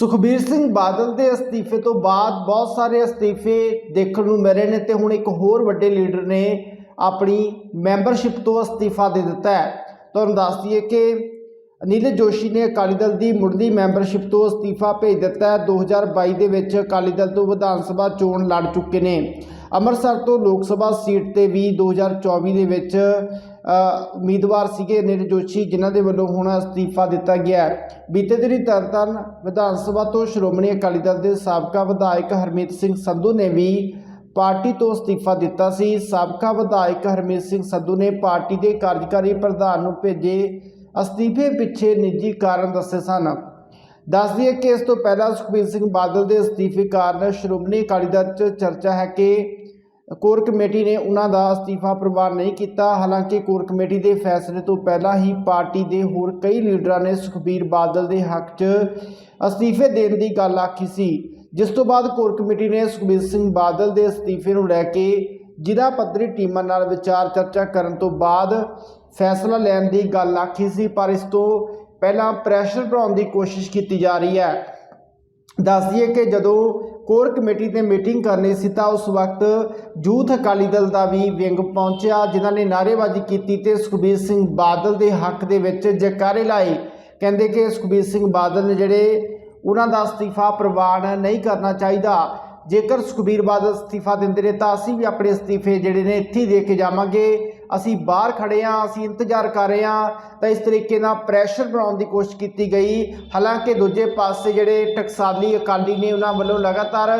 ਸੁਖਬੀਰ ਸਿੰਘ ਬਾਦਲ ਦੇ ਅਸਤੀਫੇ ਤੋਂ ਬਾਅਦ ਬਹੁਤ ਸਾਰੇ ਅਸਤੀਫੇ ਦੇਖਣ ਨੂੰ ਮਿਲ ਰਹੇ ਨੇ ਤੇ ਹੁਣ ਇੱਕ ਹੋਰ ਵੱਡੇ ਲੀਡਰ ਨੇ ਆਪਣੀ ਮੈਂਬਰਸ਼ਿਪ ਤੋਂ ਅਸਤੀਫਾ ਦੇ ਦਿੱਤਾ ਹੈ। ਤੁਹਾਨੂੰ ਦੱਸ ਦਈਏ ਕਿ ਅਨਿਲ ਜੋਸ਼ੀ ਨੇ ਅਕਾਲੀ ਦਲ ਦੀ ਮੁੱਢਲੀ ਮੈਂਬਰਸ਼ਿਪ ਤੋਂ ਅਸਤੀਫਾ ਭੇਜ ਦਿੱਤਾ ਹੈ। 2022 ਦੇ ਵਿੱਚ ਅਕਾਲੀ ਦਲ ਤੋਂ ਵਿਧਾਨ ਸਭਾ ਚੋਣ ਲੜ ਚੁੱਕੇ ਨੇ। ਅੰਮ੍ਰਿਤਸਰ ਤੋਂ ਲੋਕ ਸਭਾ ਸੀਟ ਤੇ ਵੀ 2024 ਦੇ ਵਿੱਚ ਉਮੀਦਵਾਰ ਸੀਗੇ ਅਨਿਲ ਜੋਸ਼ੀ, ਜਿਨ੍ਹਾਂ ਦੇ ਵੱਲੋਂ ਹੁਣ ਅਸਤੀਫਾ ਦਿੱਤਾ ਗਿਆ ਬੀਤੇ ਦਿਨੀ ਤਰਨਤਾਰਨ ਵਿਧਾਨ ਸਭਾ ਤੋਂ ਸ਼੍ਰੋਮਣੀ ਅਕਾਲੀ ਦਲ ਦੇ ਸਾਬਕਾ ਵਿਧਾਇਕ ਹਰਮੀਤ ਸਿੰਘ ਸੰਧੂ ਨੇ ਵੀ ਪਾਰਟੀ ਤੋਂ ਅਸਤੀਫਾ ਦਿੱਤਾ ਸੀ। ਸਾਬਕਾ ਵਿਧਾਇਕ ਹਰਮੀਤ ਸਿੰਘ ਸੰਧੂ ਨੇ ਪਾਰਟੀ ਦੇ ਕਾਰਜਕਾਰੀ ਪ੍ਰਧਾਨ ਨੂੰ ਭੇਜੇ ਅਸਤੀਫੇ ਪਿੱਛੇ ਨਿੱਜੀ ਕਾਰਨ ਦੱਸੇ ਸਨ। ਦੱਸ ਦਈਏ ਕਿ ਇਸ ਤੋਂ ਪਹਿਲਾਂ ਸੁਖਬੀਰ ਸਿੰਘ ਬਾਦਲ ਦੇ ਅਸਤੀਫੇ ਕਾਰਨ ਸ਼੍ਰੋਮਣੀ ਅਕਾਲੀ ਦਲ 'ਚ ਚਰਚਾ ਹੈ ਕਿ ਕੋਰ ਕਮੇਟੀ ਨੇ ਉਹਨਾਂ ਦਾ ਅਸਤੀਫਾ ਪ੍ਰਵਾਨ ਨਹੀਂ ਕੀਤਾ। ਹਾਲਾਂਕਿ ਕੋਰ ਕਮੇਟੀ ਦੇ ਫੈਸਲੇ ਤੋਂ ਪਹਿਲਾਂ ਹੀ ਪਾਰਟੀ ਦੇ ਹੋਰ ਕਈ ਲੀਡਰਾਂ ਨੇ ਸੁਖਬੀਰ ਬਾਦਲ ਦੇ ਹੱਕ 'ਚ ਅਸਤੀਫੇ ਦੇਣ ਦੀ ਗੱਲ ਆਖੀ ਸੀ। ਜਿਸ ਤੋਂ ਬਾਅਦ ਕੋਰ ਕਮੇਟੀ ਨੇ ਸੁਖਬੀਰ ਸਿੰਘ ਬਾਦਲ ਦੇ ਅਸਤੀਫੇ ਨੂੰ ਲੈ ਕੇ ਜ਼ਿਲ੍ਹਾ ਪੱਧਰੀ ਟੀਮਾਂ ਨਾਲ ਵਿਚਾਰ ਚਰਚਾ ਕਰਨ ਤੋਂ ਬਾਅਦ ਫੈਸਲਾ ਲੈਣ ਦੀ ਗੱਲ ਆਖੀ ਸੀ, ਪਰ ਇਸ ਤੋਂ ਪਹਿਲਾਂ ਪ੍ਰੈਸ਼ਰ ਬਣਾਉਣ ਦੀ ਕੋਸ਼ਿਸ਼ ਕੀਤੀ ਜਾ ਰਹੀ ਹੈ। ਦੱਸ ਦਈਏ ਕਿ ਜਦੋਂ ਕੋਰ ਕਮੇਟੀ 'ਤੇ ਮੀਟਿੰਗ ਕਰਨੀ ਸੀ ਤਾਂ ਉਸ ਵਕਤ ਯੂਥ ਅਕਾਲੀ ਦਲ ਦਾ ਵੀ ਵਿੰਗ ਪਹੁੰਚਿਆ, ਜਿਨ੍ਹਾਂ ਨੇ ਨਾਅਰੇਬਾਜ਼ੀ ਕੀਤੀ ਤੇ ਸੁਖਬੀਰ ਸਿੰਘ ਬਾਦਲ ਦੇ ਹੱਕ ਦੇ ਵਿੱਚ ਜੈਕਾਰੇ ਲਾਏ। ਕਹਿੰਦੇ ਕਿ ਸੁਖਬੀਰ ਸਿੰਘ ਬਾਦਲ ਨੇ ਜਿਹੜੇ ਉਹਨਾਂ ਦਾ ਅਸਤੀਫਾ ਪ੍ਰਵਾਨ ਨਹੀਂ ਕਰਨਾ ਚਾਹੀਦਾ, ਜੇਕਰ ਸੁਖਬੀਰ ਬਾਦਲ ਅਸਤੀਫਾ ਦਿੰਦੇ ਨੇ ਤਾਂ ਅਸੀਂ ਵੀ ਆਪਣੇ ਅਸਤੀਫੇ ਜਿਹੜੇ ਨੇ ਇੱਥੇ ਦੇ ਕੇ ਜਾਵਾਂਗੇ। ਅਸੀਂ ਬਾਹਰ ਖੜੇ ਹਾਂ, ਅਸੀਂ ਇੰਤਜ਼ਾਰ ਕਰ ਰਹੇ ਹਾਂ, ਤਾਂ ਇਸ ਤਰੀਕੇ ਨਾਲ ਪ੍ਰੈਸ਼ਰ ਬਣਾਉਣ ਦੀ ਕੋਸ਼ਿਸ਼ ਕੀਤੀ ਗਈ। ਹਾਲਾਂਕਿ ਦੂਜੇ ਪਾਸੇ ਜਿਹੜੇ ਟਕਸਾਲੀ ਅਕਾਲੀ ਨੇ ਉਹਨਾਂ ਵੱਲੋਂ ਲਗਾਤਾਰ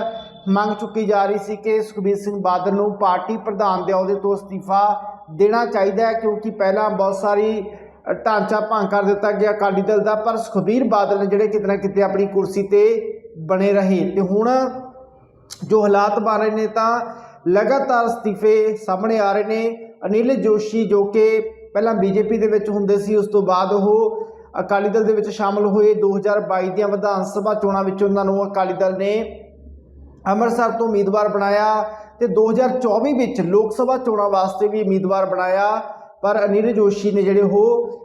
ਮੰਗ ਚੁੱਕੀ ਜਾ ਰਹੀ ਸੀ ਕਿ ਸੁਖਬੀਰ ਸਿੰਘ ਬਾਦਲ ਨੂੰ ਪਾਰਟੀ ਪ੍ਰਧਾਨ ਦੇ ਅਹੁਦੇ ਤੋਂ ਅਸਤੀਫਾ ਦੇਣਾ ਚਾਹੀਦਾ ਹੈ, ਕਿਉਂਕਿ ਪਹਿਲਾਂ ਬਹੁਤ ਸਾਰੀ ਢਾਂਚਾ ਭੰਗ ਕਰ ਦਿੱਤਾ ਗਿਆ ਅਕਾਲੀ ਦਲ ਦਾ, ਪਰ ਸੁਖਬੀਰ ਬਾਦਲ ਨੇ ਜਿਹੜੇ ਕਿਤੇ ਨਾ ਕਿਤੇ ਆਪਣੀ ਕੁਰਸੀ ਤੇ ਬਣੇ ਰਹੇ। ਤੇ ਹੁਣ ਜੋ ਹਾਲਾਤ ਬਣ ਰਹੇ ਨੇ ਤਾਂ ਲਗਾਤਾਰ ਅਸਤੀਫੇ ਸਾਹਮਣੇ ਆ ਰਹੇ ਨੇ। ਅਨਿਲ ਜੋਸ਼ੀ ਜੋ ਕਿ ਪਹਿਲਾਂ ਬੀਜੇਪੀ ਦੇ ਵਿੱਚ ਹੁੰਦੇ ਸੀ, ਉਸ ਤੋਂ ਬਾਅਦ ਉਹ ਅਕਾਲੀ ਦਲ ਦੇ ਵਿੱਚ ਸ਼ਾਮਲ ਹੋਏ। 2022 ਦੀਆਂ ਵਿਧਾਨ ਸਭਾ ਚੋਣਾਂ ਵਿੱਚ ਉਹਨਾਂ ਨੂੰ ਅਕਾਲੀ ਦਲ ਨੇ ਅੰਮ੍ਰਿਤਸਰ ਤੋਂ ਉਮੀਦਵਾਰ ਬਣਾਇਆ ਤੇ 2024 ਵਿੱਚ ਲੋਕ ਸਭਾ ਚੋਣਾਂ ਵਾਸਤੇ ਵੀ ਉਮੀਦਵਾਰ ਬਣਾਇਆ। ਪਰ ਅਨਿਲ ਜੋਸ਼ੀ ਨੇ ਜਿਹੜੇ ਉਹ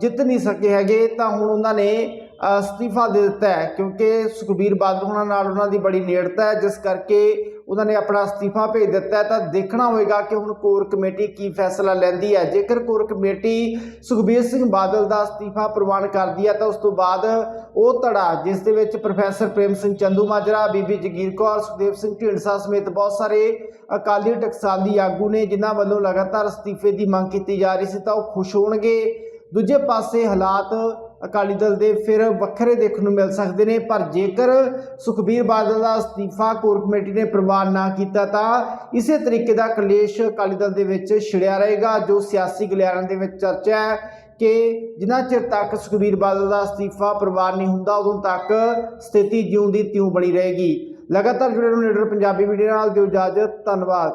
ਜਿੱਤ ਨਹੀਂ ਸਕੇ ਹੈਗੇ, ਤਾਂ ਹੁਣ ਉਹਨਾਂ ਨੇ ਅਸਤੀਫਾ ਦੇ ਦਿੱਤਾ ਹੈ, ਕਿਉਂਕਿ ਸੁਖਬੀਰ ਬਾਦਲ ਹੋਣਾ ਨਾਲ ਉਹਨਾਂ ਦੀ ਬੜੀ ਨੇੜਤਾ ਹੈ, ਜਿਸ ਕਰਕੇ ਉਹਨਾਂ ਨੇ ਆਪਣਾ ਅਸਤੀਫਾ ਭੇਜ ਦਿੱਤਾ ਹੈ। ਤਾਂ ਦੇਖਣਾ ਹੋਏਗਾ ਕਿ ਹੁਣ ਕੋਰ ਕਮੇਟੀ ਕੀ ਫੈਸਲਾ ਲੈਂਦੀ ਹੈ। ਜੇਕਰ ਕੋਰ ਕਮੇਟੀ ਸੁਖਬੀਰ ਸਿੰਘ ਬਾਦਲ ਦਾ ਅਸਤੀਫਾ ਪ੍ਰਵਾਨ ਕਰਦੀ ਹੈ, ਤਾਂ ਉਸ ਤੋਂ ਬਾਅਦ ਉਹ ਧੜਾ, ਜਿਸ ਦੇ ਵਿੱਚ ਪ੍ਰੋਫੈਸਰ ਪ੍ਰੇਮ ਸਿੰਘ ਚੰਦੂ ਮਾਜਰਾ, ਬੀਬੀ ਜਗੀਰ ਕੌਰ, ਸੁਖਦੇਵ ਸਿੰਘ ਢੀਂਡਸਾ ਸਮੇਤ ਬਹੁਤ ਸਾਰੇ ਅਕਾਲੀ ਟਕਸਾਲੀ ਆਗੂ ਨੇ, ਜਿਨ੍ਹਾਂ ਵੱਲੋਂ ਲਗਾਤਾਰ ਅਸਤੀਫੇ ਦੀ ਮੰਗ ਕੀਤੀ ਜਾ ਰਹੀ ਸੀ, ਤਾਂ ਉਹ ਖੁਸ਼ ਹੋਣਗੇ। ਦੂਜੇ ਪਾਸੇ ਹਾਲਾਤ ਅਕਾਲੀ ਦਲ ਦੇ ਫਿਰ ਵੱਖਰੇ ਦੇਖਣ ਨੂੰ ਮਿਲ ਸਕਦੇ ਨੇ, ਪਰ ਜੇਕਰ ਸੁਖਬੀਰ ਬਾਦਲ ਦਾ ਅਸਤੀਫਾ ਕੋਰ ਕਮੇਟੀ ਨੇ ਪ੍ਰਵਾਨ ਨਾ ਕੀਤਾ ਤਾਂ ਇਸੇ ਤਰੀਕੇ ਦਾ ਕਲੇਸ਼ ਅਕਾਲੀ ਦਲ ਦੇ ਵਿੱਚ ਛਿੜਿਆ ਰਹੇਗਾ। ਜੋ ਸਿਆਸੀ ਗਲਿਆਰਾਂ ਦੇ ਵਿੱਚ ਚਰਚਾ ਹੈ ਕਿ ਜਿੰਨਾ ਚਿਰ ਤੱਕ ਸੁਖਬੀਰ ਬਾਦਲ ਦਾ ਅਸਤੀਫਾ ਪ੍ਰਵਾਨ ਨਹੀਂ ਹੁੰਦਾ, ਉਦੋਂ ਤੱਕ ਸਥਿਤੀ ਜਿਉਂ ਦੀ ਤਿਉਂ ਬਣੀ ਰਹੇਗੀ। ਲਗਾਤਾਰ ਜੁੜੇ ਰਹੋ ਲੀਡਰ ਪੰਜਾਬੀ ਵੀਡੀਓ ਨਾਲ, ਦਿਓ ਇਜਾਜ਼ਤ, ਧੰਨਵਾਦ।